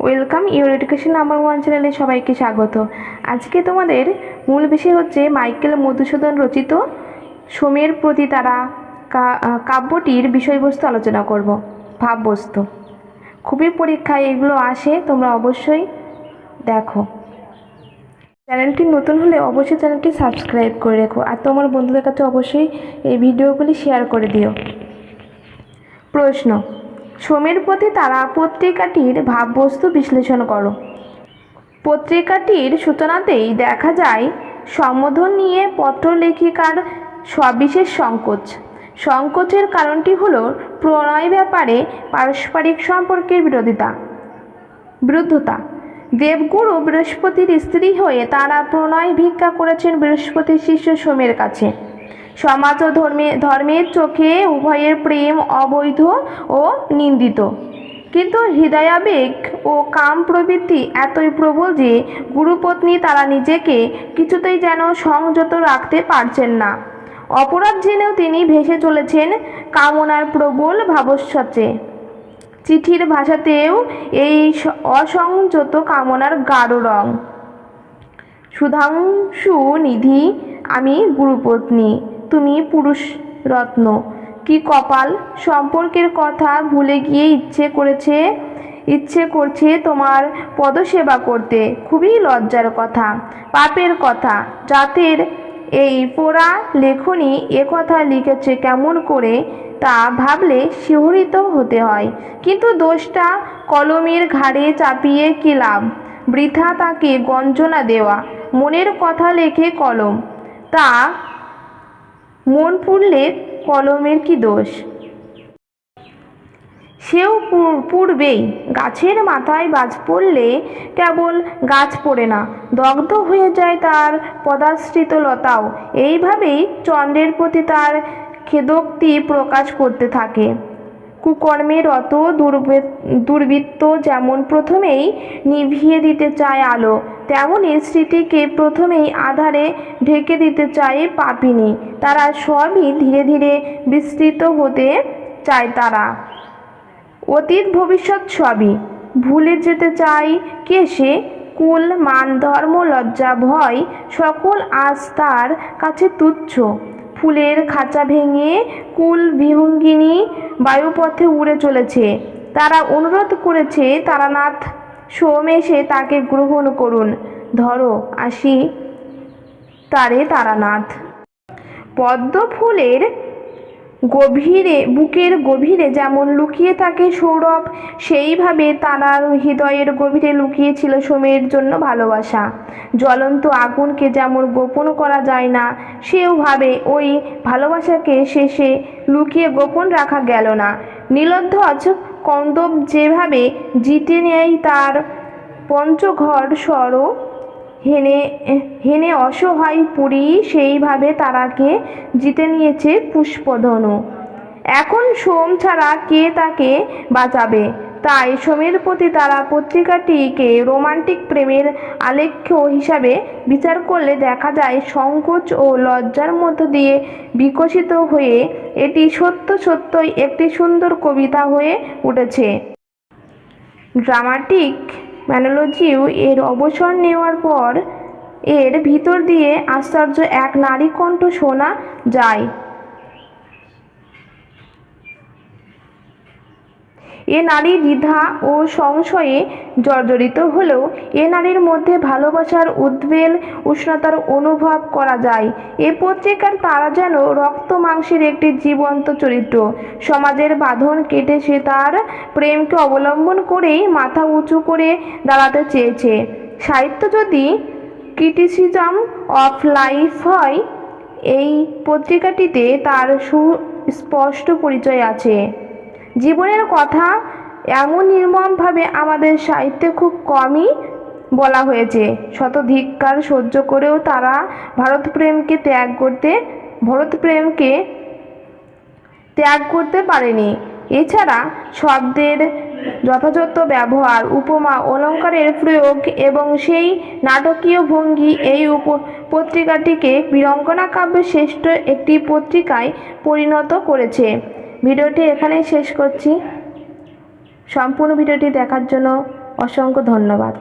Welcome your education number one চ্যানেলে সবাইকে স্বাগত। আজকে তোমাদের মূল বিষয় হচ্ছে মাইকেল মধুসূদন রচিত সোমের প্রতি তারা কাব্যটির বিষয়বস্তু আলোচনা করব, ভাববস্তু। খুবই পরীক্ষায় এগুলো আসে, তোমরা অবশ্যই দেখো। চ্যানেলটি নতুন হলে অবশ্যই চ্যানেলটি সাবস্ক্রাইব করে রেখো, আর তোমার বন্ধুদের কাছে অবশ্যই এই ভিডিওগুলি শেয়ার করে দিও। প্রশ্ন সোমের প্রতি তারা পত্রিকাটির ভাববস্তু বিশ্লেষণ করো। পত্রিকাটির সূচনাতেই দেখা যায়, সম্বোধন নিয়ে পত্রলেখিকার সবিশেষ সংকোচ। সংকোচের কারণটি হল প্রণয় ব্যাপারে পারস্পরিক সম্পর্কের বিরোধিতা। বিরুদ্ধতা। দেবগুরু বৃহস্পতির স্ত্রী হয়ে তারা প্রণয় ভিক্ষা করেছেন বৃহস্পতির শিষ্য সোমের কাছে। সমাজ ও ধর্মে ধর্মের চোখে উভয়ের প্রেম অবৈধ ও নিন্দিত। কিন্তু হৃদয়াবেগ ও কাম প্রবৃত্তি এতই প্রবল যে গুরুপত্নী তারা নিজেকে কিছুতেই যেন সংযত রাখতে পারছেন না। অপরাধ জেনেও তিনি ভেসে চলেছেন কামনার প্রবল ভাবস্বচে চিঠির ভাষাতেও এই অসংযত কামনার গাঢ় রং। সুধাংশু নিধি, আমি গুরুপত্নী। তুমি পুরুষ রত্ন। কি কপাল? সম্পর্কের কথা ভুলে গিয়ে ইচ্ছে করেছে, ইচ্ছে করছে তোমার পদসেবা করতে। খুবই লজ্জার কথা, পাপের কথা। জাতের এই পোড়া লেখনী কথা লিখেছে কেমন করে তা ভাবলে শিহরিত হতে হয়। কিন্তু দোষটা কলমের ঘাড়ে চাপিয়ে কি লাভ? বৃথা তাকে গঞ্জনা দেওয়া। মনের কথা লেখে কলম। তা মন পুড়লে কলমের কি দোষ? সেও পূর্বেই গাছের মাথায় বাজ পড়লে কেবল গাছ পড়ে না। দগ্ধ হয়ে যায় তার পদাশ্রিত লতাও। এইভাবেই চন্দ্রের প্রতি তার খেদোক্তি প্রকাশ করতে থাকে। কুকর্মের অত দুর্বৃত্ত যেমন প্রথমেই নিভিয়ে দিতে চায় আলো তেমনই স্মৃতিকে প্রথমেই আধারে ঢেকে দিতে চায় পাপিনী। তারা সবই ধীরে ধীরে বিস্তৃত হতে চায় তারা। অতীত ভবিষ্যৎ সবই। ভুলে যেতে চাই কে সে? কুল, মান, ধর্ম, লজ্জা, ভয়, সকল আজ তার কাছে তুচ্ছ। ফুলের খাঁচা ভেঙে কুল বিহঙ্গিনী বায়ুপথে উড়ে চলেছে। তারা অনুরোধ করেছে, তারানাথ, সোম এসে তাকে গ্রহণ করুন। ধরো, আসি, তারে তারানাথ। পদ্ম ফুলের গভীরে, বুকের গভীরে যেমন লুকিয়ে থাকে সৌরভ, সেইভাবে তারার হৃদয়ের গভীরে লুকিয়েছিল সোমের জন্য ভালোবাসা। জ্বলন্ত আগুনকে যেমন গোপন করা যায় না, সেও ভাবে ওই ভালোবাসাকে শেষে লুকিয়ে গোপন রাখা গেল না। নীলধ্বজ কন্দব যেভাবে জিতে নেয় তার পঞ্চঘর স্বর হেনে হেনে অসহায় পুরী সেইভাবে তারাকে জিতে নিয়েছে পুষ্পধনু। এখন সোম ছাড়া কে তাকে বাঁচাবে? তাই সোমের প্রতি তারা পত্রিকাটিকে রোমান্টিক প্রেমের আলেখ্য হিসাবে বিচার করলে দেখা যায় সংকোচ ও লজ্জার মধ্য দিয়ে বিকশিত হয়ে এটি সত্য সত্যই একটি সুন্দর কবিতা হয়ে উঠেছে। ড্রামাটিক ম্যানোলজিও এর অবসর নেওয়ার পর এর ভিতর দিয়ে আশ্চর্য এক নারী কণ্ঠ শোনা যায়। এ নারী দ্বিধা ও সংশয়ে জর্জরিত হলেও এ নারীর মধ্যে ভালোবাসার উদ্বেল, উষ্ণতার অনুভব করা যায়। এ পত্রিকার তারা যেন রক্ত মাংসের একটি জীবন্ত চরিত্র। সমাজের বাঁধন কেটে সে তার প্রেমকে অবলম্বন করেই মাথা উঁচু করে দাঁড়াতে চেয়েছে। সাহিত্য যদি ক্রিটিসিজম অফ লাইফ হয়, এই পত্রিকাটিতে তার সুস্পষ্ট পরিচয় আছে। জীবনের কথা এমন নির্মমভাবে আমাদের সাহিত্যে খুব কমই বলা হয়েছে। শত ধিক্কার সহ্য করেও তারা ভারতপ্রেমকে ত্যাগ করতে, ভরতপ্রেমকে ত্যাগ করতে পারেনি। এছাড়া শব্দের যথাযথ ব্যবহার, উপমা, অলঙ্কারের প্রয়োগ এবং সেই নাটকীয় ভঙ্গি এই উপ পত্রিকাটিকে বীরঙ্গনা কাব্যের শ্রেষ্ঠ একটি পত্রিকায় পরিণত করেছে। ভিডিওটি এখানেই শেষ করছি। সম্পূর্ণ ভিডিওটি দেখার জন্য অসংখ্য ধন্যবাদ।